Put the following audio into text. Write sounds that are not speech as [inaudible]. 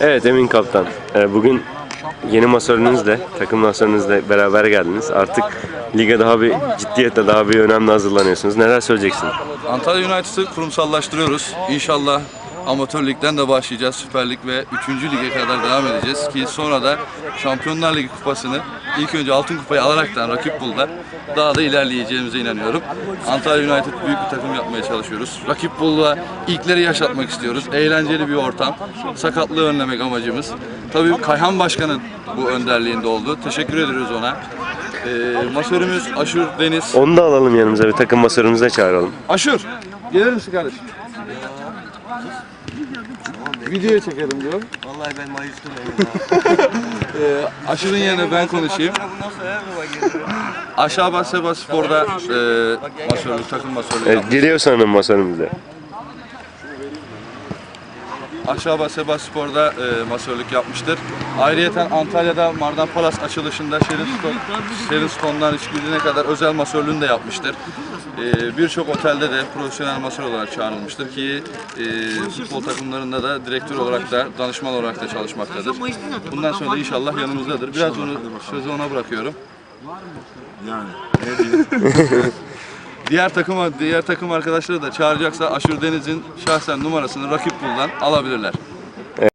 Evet Emin Kaptan. Ee, Bugün yeni masörünüzle, takım masörünüzle beraber geldiniz. Artık lige daha bir ciddiyetle, daha bir önemli hazırlanıyorsunuz. Neler söyleyeceksin? Antalya United'ı kurumsallaştırıyoruz. İnşallah amatör ligden de başlayacağız. Süper Lig ve 3. lige kadar devam edeceğiz ki sonra da Şampiyonlar Ligi kupasını ilk önce altın kupayı alaraktan rakip bulda daha da ilerleyeceğimize inanıyorum. Antalya United büyük bir takım yapmaya çalışıyoruz. Rakip bulda ilkleri yaşatmak istiyoruz. Eğlenceli bir ortam. Sakatlığı önlemek amacımız. Tabii Kayhan Başkan'ın bu önderliğinde oldu. Teşekkür ediyoruz ona. Ee, masörümüz Aşur Deniz. Onu da alalım yanımıza bir takım masörümüzü de çağıralım. Aşur, gelir misin kardeşim? Videoya çekelim diyor. Vallahi ben mayıştım [laughs] Ee, Aşır'ın yerine ben konuşayım. Aşağı Baseba Spor'da e, masörlük, takım masörlüğü Evet, yapmış. geliyor sanırım masörümüze. Aşağı Baseba Spor'da e, masörlük yapmıştır. Ayrıyeten Antalya'da Mardan Palas açılışında Sherinston, Sherinston'dan işbirliğine kadar özel masörlüğünü de yapmıştır. E, Birçok otelde de profesyonel masör olarak çağrılmıştır ki e, futbol takımlarında da direktör olarak da danışman olarak da çalışmaktadır. Bundan sonra da inşallah yanımızdadır. Biraz onu sözü ona bırakıyorum. Yani ne diyeyim? [laughs] Diğer takım diğer takım arkadaşları da çağıracaksa Aşır Deniz'in şahsen numarasını rakip buldan alabilirler.